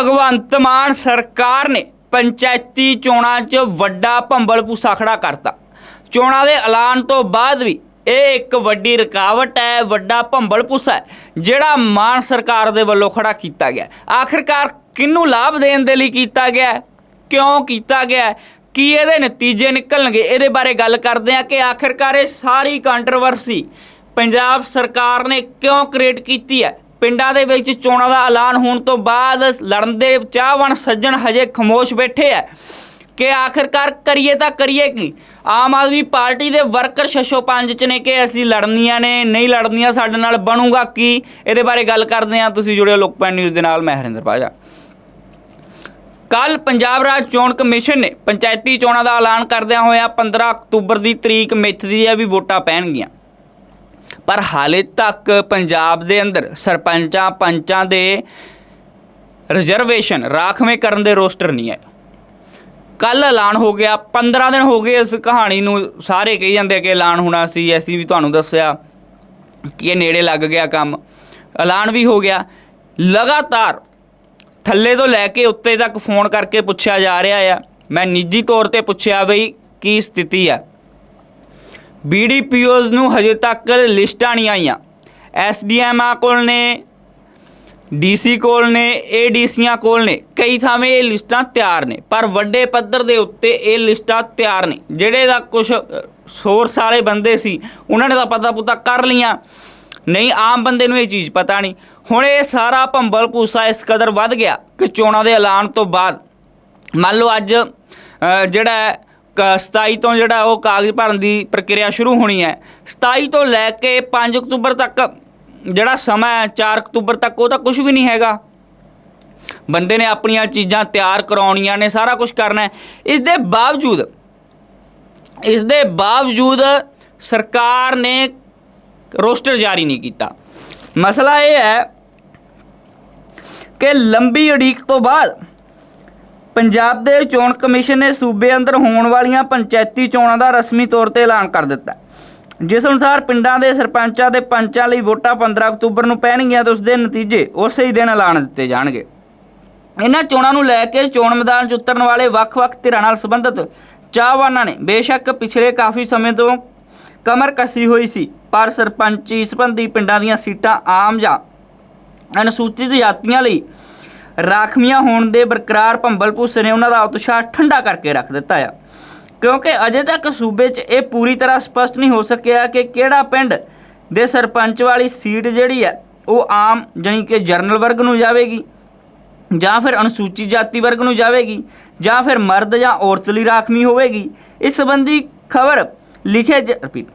ਭਗਵੰਤ ਮਾਨ ਸਰਕਾਰ ਨੇ ਪੰਚਾਇਤੀ ਚੋਣਾਂ 'ਚ ਵੱਡਾ ਭੰਬਲ ਭੂਸਾ ਖੜਾ ਕਰਤਾ। ਚੋਣਾਂ ਦੇ ਐਲਾਨ ਤੋਂ ਬਾਅਦ ਵੀ ਇਹ ਇੱਕ ਵੱਡੀ ਰੁਕਾਵਟ ਹੈ, ਵੱਡਾ ਭੰਬਲ ਭੂਸਾ ਹੈ, ਜਿਹੜਾ ਮਾਨ ਸਰਕਾਰ ਦੇ ਵੱਲੋਂ ਖੜਾ ਕੀਤਾ ਗਿਆ ਹੈ। ਆਖਿਰਕਾਰ ਕਿਹਨੂੰ ਲਾਭ ਦੇਣ ਦੇ ਲਈ ਕੀਤਾ ਗਿਆ ਕਿਉਂ ਕੀਤਾ ਗਿਆ ਕੀ ਇਹਦੇ ਨਤੀਜੇ ਨਿਕਲਣਗੇ? ਇਹਦੇ ਬਾਰੇ ਗੱਲ ਕਰਦੇ ਹਾਂ ਕਿ ਆਖਿਰਕਾਰ ਇਹ ਸਾਰੀ ਕੰਟਰੋਵਰਸੀ ਪੰਜਾਬ ਸਰਕਾਰ ਨੇ ਕਿਉਂ ਕ੍ਰੀਏਟ ਕੀਤੀ ਹੈ? ਪਿੰਡਾਂ ਦੇ ਵਿੱਚ ਚੋਣਾਂ ਦਾ ਐਲਾਨ ਹੋਣ ਤੋਂ ਬਾਅਦ ਲੜਨ ਦੇ ਚਾਹਵਣ ਸੱਜਣ ਹਜੇ ਖਮੋਸ਼ ਬੈਠੇ ਆ। ਕਿ ਆਖਿਰਕਾਰ ਕਰੀਏ ਤਾਂ ਕਰੀਏ ਕੀ? ਆਮ ਆਦਮੀ ਪਾਰਟੀ ਦੇ ਵਰਕਰ ਸ਼ਸ਼ੋ ਪੰਜ ਚ ਨੇ ਕਿ ਅਸੀਂ ਲੜਨੀਆਂ ਨੇ, ਨਹੀਂ ਲੜਨੀਆਂ ਸਾਡੇ ਨਾਲ ਬਣੂਗਾ ਕੀ? ਇਹਦੇ ਬਾਰੇ ਗੱਲ ਕਰਦੇ ਹਾਂ। ਤੁਸੀਂ ਜੁੜਿਓ ਲੋਕਪਾਲ ਨਿਊਜ਼ ਦੇ ਨਾਲ, ਮੈਂ ਹਰਿੰਦਰ ਪਾਜਾ ਕੱਲ ਪੰਜਾਬ ਰਾਜ ਚੋਣ ਕਮਿਸ਼ਨ ਨੇ ਪੰਚਾਇਤੀ ਚੋਣਾਂ ਦਾ ਐਲਾਨ ਕਰਦਿਆਂ ਹੋਇਆ 15 ਅਕਤੂਬਰ ਦੀ ਤਰੀਕ ਮਿੱਥਦੀ ਹੈ ਵੀ ਵੋਟਾਂ ਪੈਣਗੀਆਂ। ਪਰ ਹਾਲੇ ਤੱਕ ਪੰਜਾਬ ਦੇ ਅੰਦਰ ਸਰਪੰਚਾਂ ਪੰਚਾਂ ਦੇ ਰਿਜ਼ਰਵੇਸ਼ਨ ਰਾਖਵੇਂ ਕਰਨ ਦੇ ਰੋਸਟਰ ਨਹੀਂ ਹੈ। ਕੱਲ ਐਲਾਨ ਹੋ ਗਿਆ 15 ਦਿਨ ਹੋ ਗਏ ਇਸ ਕਹਾਣੀ ਨੂੰ ਸਾਰੇ ਕਹੀ ਜਾਂਦੇ ਕਿ ਐਲਾਨ ਹੋਣਾ ਸੀ ਅਸੀਂ ਵੀ ਤੁਹਾਨੂੰ ਦੱਸਿਆ ਕਿ ਇਹ ਨੇੜੇ ਲੱਗ ਗਿਆ ਕੰਮ। ਐਲਾਨ ਵੀ ਹੋ ਗਿਆ। ਲਗਾਤਾਰ ਥੱਲੇ ਤੋਂ ਲੈ ਕੇ ਉੱਤੇ ਤੱਕ ਫੋਨ ਕਰਕੇ ਪੁੱਛਿਆ ਜਾ ਰਿਹਾ ਆ। ਮੈਂ ਨਿੱਜੀ ਤੌਰ ਤੇ ਪੁੱਛਿਆ ਬਈ ਕੀ ਸਥਿਤੀ ਆ? ਬੀਡੀਪੀਓਜ਼ ਨੂੰ ਹਜੇ ਤੱਕ ਲਿਸਟਾਂ ਨਹੀਂ ਆਈਆਂ। ਐਸਡੀਐਮਆ ਕੋਲ ਨੇ ਡੀਸੀ ਕੋਲ ਨੇ ਏਡੀਸੀਆਂ ਕੋਲ ਨੇ। ਕਈ ਥਾਵੇਂ ਇਹ ਲਿਸਟਾਂ ਤਿਆਰ ਨੇ, ਪਰ ਵੱਡੇ ਪੱਧਰ ਦੇ ਉੱਤੇ ਇਹ ਲਿਸਟਾਂ ਤਿਆਰ ਨੇ। ਜਿਹੜੇ ਦਾ ਕੁਝ ਸੋਰਸ ਵਾਲੇ ਬੰਦੇ ਸੀ, ਉਹਨਾਂ ਨੇ ਤਾਂ ਪਤਾ ਪੁੱਤਾ ਕਰ ਲੀਆਂ ਨਹੀਂ, ਆਮ ਬੰਦੇ ਨੂੰ ਇਹ ਚੀਜ਼ ਪਤਾ ਨਹੀਂ। ਹੁਣ ਇਹ ਸਾਰਾ ਭੰਬਲ ਭੂਸਾ ਇਸ ਕਦਰ ਵੱਧ ਗਿਆ, ਕਿ ਚੋਣਾਂ ਦੇ ਐਲਾਨ ਤੋਂ ਬਾਅਦ। ਮੰਨ ਲਓ ਅੱਜ ਜਿਹੜਾ ਕ- 27 ਤੋਂ ਜਿਹੜਾ ਉਹ ਕਾਗਜ਼ ਭਰਨ ਦੀ ਪ੍ਰਕਿਰਿਆ ਸ਼ੁਰੂ ਹੋਣੀ ਹੈ। 27 ਤੋਂ ਲੈ ਕੇ 5 ਅਕਤੂਬਰ ਤੱਕ ਜਿਹੜਾ ਸਮਾਂ ਹੈ 4 ਅਕਤੂਬਰ ਤੱਕ ਉਹ ਤਾਂ ਕੁਝ ਵੀ ਨਹੀਂ ਹੈਗਾ। ਬੰਦੇ ਨੇ ਆਪਣੀਆਂ ਚੀਜ਼ਾਂ ਤਿਆਰ ਕਰਾਉਣੀਆਂ ਨੇ, ਸਾਰਾ ਕੁਝ ਕਰਨਾ ਹੈ। ਇਸ ਦੇ ਬਾਵਜੂਦ, ਇਸ ਦੇ ਬਾਵਜੂਦ ਸਰਕਾਰ ਨੇ ਰੋਸਟਰ ਜਾਰੀ ਨਹੀਂ ਕੀਤਾ। ਮਸਲਾ ਇਹ ਹੈ ਕਿ ਲੰਬੀ ਉਡੀਕ ਤੋਂ ਬਾਅਦ ਪੰਜਾਬ ਦੇ ਚੋਣ ਕਮਿਸ਼ਨ ਨੇ ਸੂਬੇ ਅੰਦਰ ਹੋਣ ਵਾਲੀਆਂ ਪੰਚਾਇਤੀ ਚੋਣਾਂ ਦਾ ਰਸਮੀ ਤੌਰ ਤੇ ਐਲਾਨ ਕਰ ਦਿੱਤਾ। ਜਿਸ ਅਨੁਸਾਰ ਪਿੰਡਾਂ ਦੇ ਸਰਪੰਚਾਂ ਤੇ ਪੰਚਾਂ ਲਈ ਵੋਟਾਂ 15 ਅਕਤੂਬਰ ਨੂੰ ਪੈਣਗੀਆਂ ਤੇ ਉਸ ਦੇ ਨਤੀਜੇ ਉਸੇ ਹੀ ਦਿਨ ਐਲਾਨ ਦਿੱਤੇ ਜਾਣਗੇ। ਇਹਨਾਂ ਚੋਣਾਂ ਨੂੰ ਲੈ ਕੇ ਚੋਣ ਮੈਦਾਨ 'ਚ ਉਤਰਨ ਵਾਲੇ ਵੱਖ-ਵੱਖ ਧਿਰਾਂ ਨਾਲ ਸੰਬੰਧਿਤ ਚਾਹਵਾਨਾਂ ਨੇ ਬੇਸ਼ੱਕ ਪਿਛਲੇ ਕਾਫੀ ਸਮੇਂ ਤੋਂ ਕਮਰ ਕੱਸੀ ਹੋਈ ਸੀ, ਪਰ ਸਰਪੰਚੀ ਸੰਬੰਧੀ ਪਿੰਡਾਂ ਦੀਆਂ ਸੀਟਾਂ ਆਮ ਜਾਂ ਅਨੁਸੂਚਿਤ ਜਾਤੀਆਂ ਲਈ ਰਾਖਵੀਆਂ ਹੋਣ ਦੇ ਬਰਕਰਾਰ ਭੰਬਲ ਭੂਸੇ ਨੇ ਉਹਨਾਂ ਦਾ ਉਤਸ਼ਾਹ ਠੰਡਾ ਕਰਕੇ ਰੱਖ ਦਿੱਤਾ ਆ। ਕਿਉਂਕਿ ਅਜੇ ਤੱਕ ਸੂਬੇ 'ਚ ਇਹ ਪੂਰੀ ਤਰ੍ਹਾਂ ਸਪਸ਼ਟ ਨਹੀਂ ਹੋ ਸਕਿਆ ਕਿ ਕਿਹੜਾ ਪਿੰਡ ਦੇ ਸਰਪੰਚ ਵਾਲੀ ਸੀਟ ਜਿਹੜੀ ਹੈ ਉਹ ਆਮ ਜਾਣੀ ਕਿ ਜਰਨਲ ਵਰਗ ਨੂੰ ਜਾਵੇਗੀ, ਜਾਂ ਫਿਰ ਅਨੁਸੂਚਿਤ ਜਾਤੀ ਵਰਗ ਨੂੰ ਜਾਵੇਗੀ, ਜਾਂ ਫਿਰ ਮਰਦ ਜਾਂ ਔਰਤ ਲਈ ਰਾਖਵੀਂ ਹੋਵੇਗੀ। ਇਸ ਸੰਬੰਧੀ ਖਬਰ ਲਿਖੇ ਰਿਪੀਟ।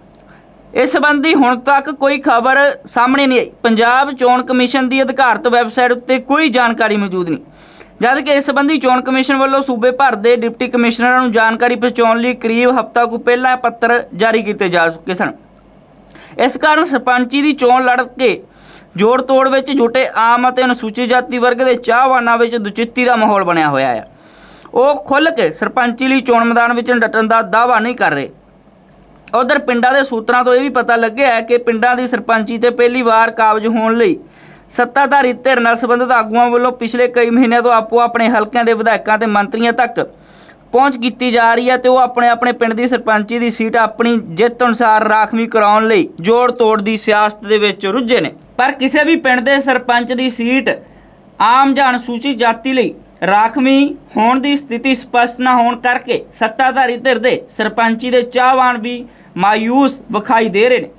ਇਸ ਸੰਬੰਧੀ ਹੁਣ ਤੱਕ ਕੋਈ ਖਬਰ ਸਾਹਮਣੇ ਨਹੀਂ ਆਈ। ਪੰਜਾਬ ਚੋਣ ਕਮਿਸ਼ਨ ਦੀ ਅਧਿਕਾਰਤ ਵੈਬਸਾਈਟ ਉੱਤੇ ਕੋਈ ਜਾਣਕਾਰੀ ਮੌਜੂਦ ਨਹੀਂ। ਜਦ ਕਿ ਇਸ ਸੰਬੰਧੀ ਚੋਣ ਕਮਿਸ਼ਨ ਵੱਲੋਂ ਸੂਬੇ ਭਰ ਦੇ ਡਿਪਟੀ ਕਮਿਸ਼ਨਰਾਂ ਨੂੰ ਜਾਣਕਾਰੀ ਪਹੁੰਚਾਉਣ ਲਈ ਕਰੀਬ ਹਫ਼ਤਾ ਕੁ ਪਹਿਲਾਂ ਪੱਤਰ ਜਾਰੀ ਕੀਤੇ ਜਾ ਚੁੱਕੇ ਸਨ। ਇਸ ਕਾਰਨ ਸਰਪੰਚੀ ਦੀ ਚੋਣ ਲੜ ਕੇ ਜੋੜ ਤੋੜ ਵਿੱਚ ਜੁਟੇ ਆਮ ਅਤੇ ਅਨੁਸੂਚਿਤ ਜਾਤੀ ਵਰਗ ਦੇ ਚਾਹਵਾਨਾਂ ਵਿੱਚ ਦੁਚਿੱਤੀ ਦਾ ਮਾਹੌਲ ਬਣਿਆ ਹੋਇਆ ਹੈ। ਉਹ ਖੁੱਲ੍ਹ ਕੇ ਸਰਪੰਚੀ ਲਈ ਚੋਣ ਮੈਦਾਨ ਵਿੱਚ ਡਟਣ ਦਾ ਦਾਅਵਾ ਨਹੀਂ ਕਰ ਰਹੇ। ਉਧਰ ਪਿੰਡਾਂ ਦੇ ਸੂਤਰਾਂ ਤੋਂ ਇਹ ਵੀ ਪਤਾ ਲੱਗਿਆ ਹੈ ਕਿ ਪਿੰਡਾਂ ਦੀ ਸਰਪੰਚੀ ਤੇ ਪਹਿਲੀ ਵਾਰ ਕਾਬਜ ਹੋਣ ਲਈ ਸੱਤਾਧਾਰੀ ਧਿਰ ਨਾਲ ਸੰਬੰਧਿਤ ਆਗੂਆਂ ਵੱਲੋਂ ਪਿਛਲੇ ਕਈ ਮਹੀਨਿਆਂ ਤੋਂ ਆਪੋ ਆਪਣੇ ਹਲਕਿਆਂ ਦੇ ਵਿਧਾਇਕਾਂ ਤੇ ਮੰਤਰੀਆਂ ਤੱਕ ਪਹੁੰਚ ਕੀਤੀ ਜਾ ਰਹੀ ਹੈ ਤੇ ਉਹ ਆਪਣੇ ਆਪਣੇ ਪਿੰਡ ਦੀ ਸਰਪੰਚੀ ਦੀ ਸੀਟ ਆਪਣੀ ਜਿੱਤ ਅਨੁਸਾਰ ਰਾਖਵੀਂ ਕਰਾਉਣ ਲਈ ਜੋੜ ਤੋੜ ਦੀ ਸਿਆਸਤ ਦੇ ਵਿੱਚ ਰੁੱਝੇ ਨੇ। ਪਰ ਕਿਸੇ ਵੀ ਪਿੰਡ ਦੇ ਸਰਪੰਚ ਦੀ ਸੀਟ ਆਮ ਜਾਂ ਅਨੁਸੂਚਿਤ ਜਾਤੀ ਲਈ ਰਾਖਵੀਂ ਹੋਣ ਦੀ ਸਥਿਤੀ ਸਪਸ਼ਟ ਨਾ ਹੋਣ ਕਰਕੇ ਸੱਤਾਧਾਰੀ ਧਿਰ ਦੇ ਸਰਪੰਚੀ ਦੇ ਚਾਹਵਾਨ ਵੀ ਮਾਯੂਸ ਵਿਖਾਈ ਦੇ ਰਹੇ ਨੇ।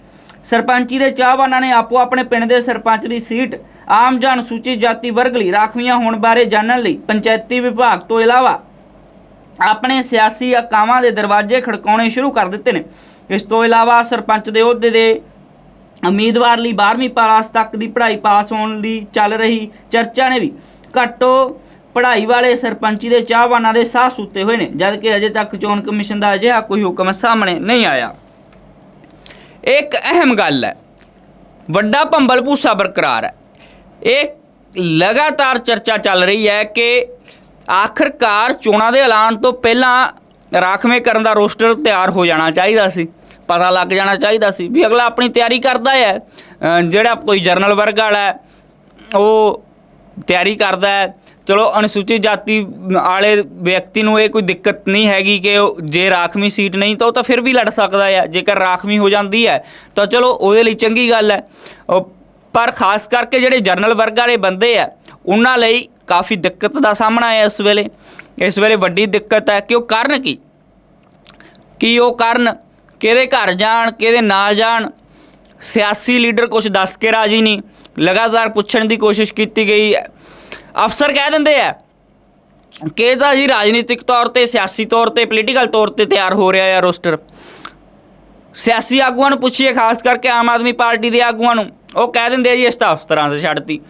ਸਰਪੰਚੀ ਦੇ ਚਾਹਵਾਨਾਂ ਨੇ ਆਪੋ ਆਪਣੇ ਪਿੰਡ ਦੇ ਸਰਪੰਚ ਦੀ ਸੀਟ, ਆਮ ਜਾਂ ਅਨੁਸੂਚਿਤ ਜਾਤੀ ਵਰਗ ਲਈ ਰਾਖਵੀਆਂ ਹੋਣ ਬਾਰੇ ਜਾਣਨ ਲਈ ਪੰਚਾਇਤੀ ਵਿਭਾਗ ਤੋਂ ਇਲਾਵਾ ਆਪਣੇ ਸਿਆਸੀ ਅਕਾਵਾਂ ਦੇ ਦਰਵਾਜ਼ੇ ਖੜਕਾਉਣੇ ਸ਼ੁਰੂ ਕਰ ਦਿੱਤੇ ਨੇ। ਇਸ ਤੋਂ ਇਲਾਵਾ ਸਰਪੰਚ ਦੇ ਅਹੁਦੇ ਦੇ ਉਮੀਦਵਾਰ ਲਈ 12ਵੀਂ ਪਾਸ ਤੱਕ ਦੀ ਪੜ੍ਹਾਈ ਪਾਸ ਹੋਣ ਦੀ ਚੱਲ ਰਹੀ ਚਰਚਾ ਨੇ ਵੀ ਘੱਟੋ ਪੜ੍ਹਾਈ ਵਾਲੇ ਸਰਪੰਚੀ ਦੇ ਚਾਹਵਾਨਾਂ ਦੇ ਸਾਹ ਸੁੱਤੇ ਹੋਏ ਨੇ, ਜਦ ਕਿ ਅਜੇ ਤੱਕ ਚੋਣ ਕਮਿਸ਼ਨ ਦਾ ਅਜਿਹਾ ਕੋਈ ਹੁਕਮ ਸਾਹਮਣੇ ਨਹੀਂ ਆਇਆ। ਇੱਕ ਅਹਿਮ ਗੱਲ ਹੈ, ਵੱਡਾ ਭੰਬਲ ਭੂਸਾ ਬਰਕਰਾਰ ਹੈ। ਇਹ ਲਗਾਤਾਰ ਚਰਚਾ ਚੱਲ ਰਹੀ ਹੈ ਕਿ ਆਖਰਕਾਰ ਚੋਣਾਂ ਦੇ ਐਲਾਨ ਤੋਂ ਪਹਿਲਾਂ ਰਾਖਵੇਂ ਕਰਨ ਦਾ ਰੋਸਟਰ ਤਿਆਰ ਹੋ ਜਾਣਾ ਚਾਹੀਦਾ ਸੀ, ਪਤਾ ਲੱਗ ਜਾਣਾ ਚਾਹੀਦਾ ਸੀ ਵੀ ਅਗਲਾ ਆਪਣੀ ਤਿਆਰੀ ਕਰਦਾ ਹੈ। ਜਿਹੜਾ ਕੋਈ ਜਰਨਲ ਵਰਗ ਵਾਲਾ ਉਹ ਤਿਆਰੀ ਕਰਦਾ ਹੈ। ਚਲੋ, ਅਨੁਸੂਚਿਤ ਜਾਤੀ ਵਾਲੇ ਵਿਅਕਤੀ ਨੂੰ ਇਹ ਕੋਈ ਦਿੱਕਤ ਨਹੀਂ ਹੈਗੀ ਕਿ ਉਹ ਜੇ ਰਾਖਵੀਂ ਸੀਟ ਨਹੀਂ, ਤਾਂ ਉਹ ਤਾਂ ਫਿਰ ਵੀ ਲੜ ਸਕਦਾ ਹੈ। ਜੇਕਰ ਰਾਖਵੀਂ ਹੋ ਜਾਂਦੀ ਹੈ, ਤਾਂ ਚਲੋ, ਉਹਦੇ ਲਈ ਚੰਗੀ ਗੱਲ ਹੈ। ਉਹ, ਪਰ ਖਾਸ ਕਰਕੇ ਜਿਹੜੇ ਜਰਨਲ ਵਰਗ ਵਾਲੇ ਬੰਦੇ ਆ, ਉਹਨਾਂ ਲਈ ਕਾਫੀ ਦਿੱਕਤ ਦਾ ਸਾਹਮਣਾ ਹੈ ਇਸ ਵੇਲੇ। ਇਸ ਵੇਲੇ ਵੱਡੀ ਦਿੱਕਤ ਹੈ ਕਿ ਉਹ ਕਰਨ ਕੀ? ਕੀ ਉਹ ਕਰਨ? ਕਿਹਦੇ ਘਰ ਜਾਣ, ਕਿਹਦੇ ਨਾ ਜਾਣ? ਸਿਆਸੀ ਲੀਡਰ ਕੁਝ ਦੱਸ ਕੇ ਰਾਜੀ ਨਹੀਂ। ਲਗਾਤਾਰ ਪੁੱਛਣ ਦੀ ਕੋਸ਼ਿਸ਼ ਕੀਤੀ ਗਈ। ਹੈ ਅਫਸਰ ਕਹਿ ਦਿੰਦੇ ਆ ਕਿ ਇਹ ਤਾਂ ਜੀ ਰਾਜਨੀਤਿਕ ਤੌਰ ਤੇ, ਸਿਆਸੀ ਤੌਰ ਤੇ ਪੋਲੀਟੀਕਲ ਤੌਰ ਤੇ ਤਿਆਰ ਹੋ ਰਿਹਾ ਹੈ ਰੋਸਟਰ। ਸਿਆਸੀ ਆਗੂਆਂ ਨੂੰ ਪੁੱਛੀਏ, ਖਾਸ ਕਰਕੇ ਆਮ ਆਦਮੀ ਪਾਰਟੀ ਦੇ ਆਗੂਆਂ ਨੂੰ। ਉਹ ਕਹਿ ਦਿੰਦੇ ਆ ਜੀ, ਇਸ ਤਾਂ ਅਫਸਰਾਂ ਤੇ ਛੱਡਤੀ।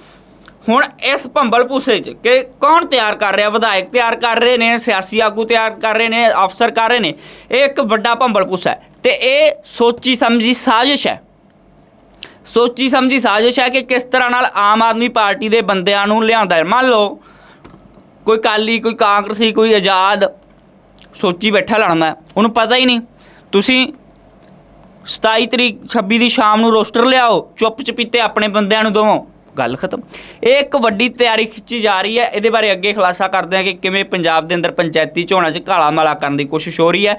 ਹੁਣ ਇਸ ਭੰਬਲ ਭੂਸੇ 'ਚ ਕਿ ਕੌਣ ਤਿਆਰ ਕਰ ਰਿਹਾ? ਵਿਧਾਇਕ ਤਿਆਰ ਕਰ ਰਹੇ ਨੇ, ਸਿਆਸੀ ਆਗੂ ਤਿਆਰ ਕਰ ਰਹੇ ਨੇ, ਅਫਸਰ ਕਰ ਰਹੇ ਨੇ। ਇਹ ਇੱਕ ਵੱਡਾ ਭੰਬਲ ਭੂਸਾ ਹੈ। ਤੇ ਇਹ ਸੋਚੀ ਸਮਝੀ ਸਾਜ਼ਿਸ਼ ਹੈ। ਸੋਚੀ ਸਮਝੀ ਸਾਜ਼ਿਸ਼ ਹੈ ਕਿ ਕਿਸ ਤਰ੍ਹਾਂ ਨਾਲ ਆਮ ਆਦਮੀ ਪਾਰਟੀ ਦੇ ਬੰਦਿਆਂ ਨੂੰ ਲਿਆਂਦਾ ਹੈ। ਮੰਨ ਲਓ, ਕੋਈ ਕਾਲੀ ਕੋਈ ਕਾਂਗਰਸੀ, ਕੋਈ ਆਜ਼ਾਦ ਸੋਚੀ ਬੈਠਾ ਲੜਨਾ ਉਹਨੂੰ ਪਤਾ ਹੀ ਨਹੀਂ। ਤੁਸੀਂ 27 ਤਰੀਕ 26 ਦੀ ਸ਼ਾਮ ਨੂੰ ਰੋਸਟਰ ਲਿਆਓ ਚੁੱਪ ਚਪੀਤੇ ਆਪਣੇ ਬੰਦਿਆਂ ਨੂੰ ਦਵੋ। ਗੱਲ ਖਤਮ। ਇਹ ਇੱਕ ਵੱਡੀ ਤਿਆਰੀ ਖਿੱਚੀ ਜਾ ਰਹੀ ਹੈ। ਇਹਦੇ ਬਾਰੇ ਅੱਗੇ ਖੁਲਾਸਾ ਕਰਦੇ ਹਾਂ ਕਿ ਕਿਵੇਂ ਪੰਜਾਬ ਦੇ ਅੰਦਰ ਪੰਚਾਇਤੀ ਚੋਣਾਂ 'ਚ ਕਾਲਾ ਮਾਲਾ ਕਰਨ ਦੀ ਕੋਸ਼ਿਸ਼ ਹੋ ਰਹੀ ਹੈ।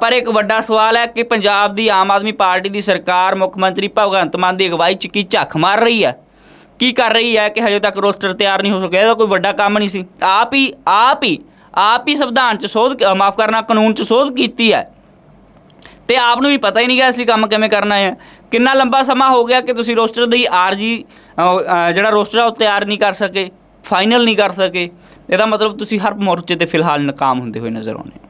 ਪਰ ਇੱਕ ਵੱਡਾ ਸਵਾਲ ਹੈ ਕਿ ਪੰਜਾਬ ਦੀ ਆਮ ਆਦਮੀ ਪਾਰਟੀ ਦੀ ਸਰਕਾਰ ਮੁੱਖ ਮੰਤਰੀ ਭਗਵੰਤ ਮਾਨ ਦੀ ਅਗਵਾਈ 'ਚ ਕੀ ਝੱਖ ਮਾਰ ਰਹੀ ਹੈ? ਕੀ ਕਰ ਰਹੀ ਹੈ ਕਿ ਹਜੇ ਤੱਕ ਰੋਸਟਰ ਤਿਆਰ ਨਹੀਂ ਹੋ ਸਕਿਆ? ਇਹਦਾ ਕੋਈ ਵੱਡਾ ਕੰਮ ਨਹੀਂ ਸੀ। ਆਪ ਹੀ ਆਪ ਹੀ ਆਪ ਹੀ ਸੰਵਿਧਾਨ 'ਚ ਸੋਧ ਮਾਫ ਕਰਨਾ, ਕਾਨੂੰਨ 'ਚ ਸੋਧ ਕੀਤੀ ਹੈ। ਤੇ ਆਪ ਨੂੰ ਵੀ ਪਤਾ ਹੀ ਨਹੀਂ ਗਿਆ ਅਸੀਂ ਕੰਮ ਕਿਵੇਂ ਕਰਨਾ ਹੈ। ਕਿੰਨਾ ਲੰਬਾ ਸਮਾਂ ਹੋ ਗਿਆ ਕਿ ਤੁਸੀਂ ਰੋਸਟਰ ਦੀ ਆਰਜੀ ਜਿਹੜਾ ਰੋਸਟਰ ਆ, ਉਹ ਤਿਆਰ ਨਹੀਂ ਕਰ ਸਕੇ ਫਾਈਨਲ ਨਹੀਂ ਕਰ ਸਕੇ। ਇਹਦਾ ਮਤਲਬ ਤੁਸੀਂ ਹਰ ਮੋਰਚੇ ਤੇ ਫਿਲਹਾਲ ਨਾਕਾਮ ਹੁੰਦੇ ਹੋਏ ਨਜ਼ਰ ਆਉਂਦੇ